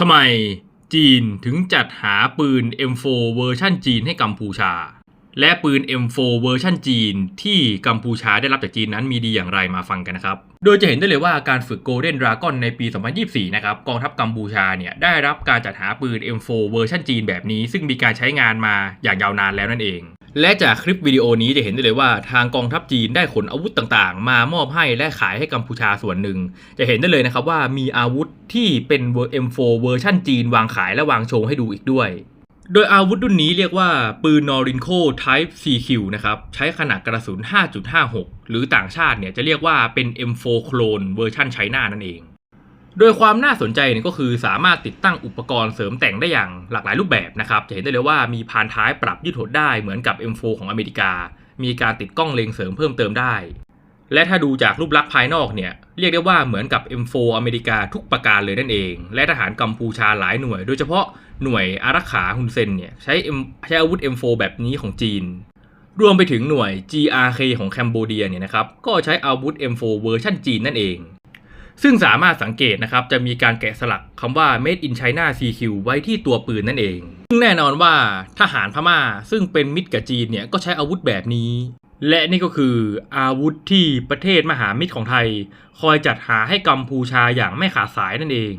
ทำไมจีนถึงจัดหาปืน M4 เวอร์ชันจีนให้กัมพูชา และปืน M4 เวอร์ชันจีน ที่กัมพูชาได้รับจากจีนนั้นมีดีอย่างไรมาฟังกันนะครับ โดยจะเห็นได้เลยว่าการฝึก Golden Dragon ในปี 2024 นะครับกองทัพกัมพูชาเนี่ยได้รับการจัดหาปืน M4 เวอร์ชันจีนแบบนี้ ซึ่งมีการใช้งานมาอย่างยาวนานแล้วนั่นเอง และจากคลิปวิดีโอนี้จะเห็นได้เลยว่าทางกองทัพจีนได้ขนอาวุธต่างๆ มามอบให้และขายให้กัมพูชาส่วนหนึ่ง จะเห็นได้เลยนะครับว่ามีอาวุธที่เป็น M4 เวอร์ชันจีนวางขายและวางโชว์ให้ดูอีกด้วย โดยอาวุธรุ่นนี้เรียกว่าปืน Norinco Type CQ นะครับใช้ขนาดกระสุน 5.56 หรือต่างชาติเนี่ยจะเรียกว่าเป็น M4 โคลนเวอร์ชันไชน่านั่นเอง โดยความน่าสนใจเนี่ยก็คือสามารถติดตั้งอุปกรณ์เสริมแต่งได้อย่างหลากหลายรูปแบบนะครับ จะเห็นได้เลยว่ามีพานท้ายปรับยืดหดได้เหมือนกับ M4 ของอเมริกา มีการติดกล้องเลงเสริมเพิ่มเติมได้ และถ้าดูจากรูปลักษณ์ภายนอกเนี่ยเรียกได้ว่าเหมือนกับ M4 อเมริกาทุกประการเลยนั่นเอง และทหารกัมพูชาหลายหน่วย โดยเฉพาะหน่วยอารักขาฮุนเซนเนี่ยใช้ M ใช้อาวุธ M4 แบบนี้ของจีน รวมไปถึงหน่วย GRK ของแคนโบเดียเนี่ยนะครับก็ใช้อาวุธ M4 เวอร์ชันจีนนั่นเอง ซึ่งสามารถสังเกตนะครับจะมีการแกะสลักคำว่า Made in China CQ ไว้ที่ตัวปืนนั่นเอง ซึ่งแน่นอนว่าทหารพม่าซึ่งเป็นมิตรกับจีนเนี่ยก็ใช้อาวุธแบบนี้ และนี่ก็คืออาวุธที่ประเทศมหามิตรของไทย คอยจัดหาให้กัมพูชาอย่างไม่ขาดสายนั่นเอง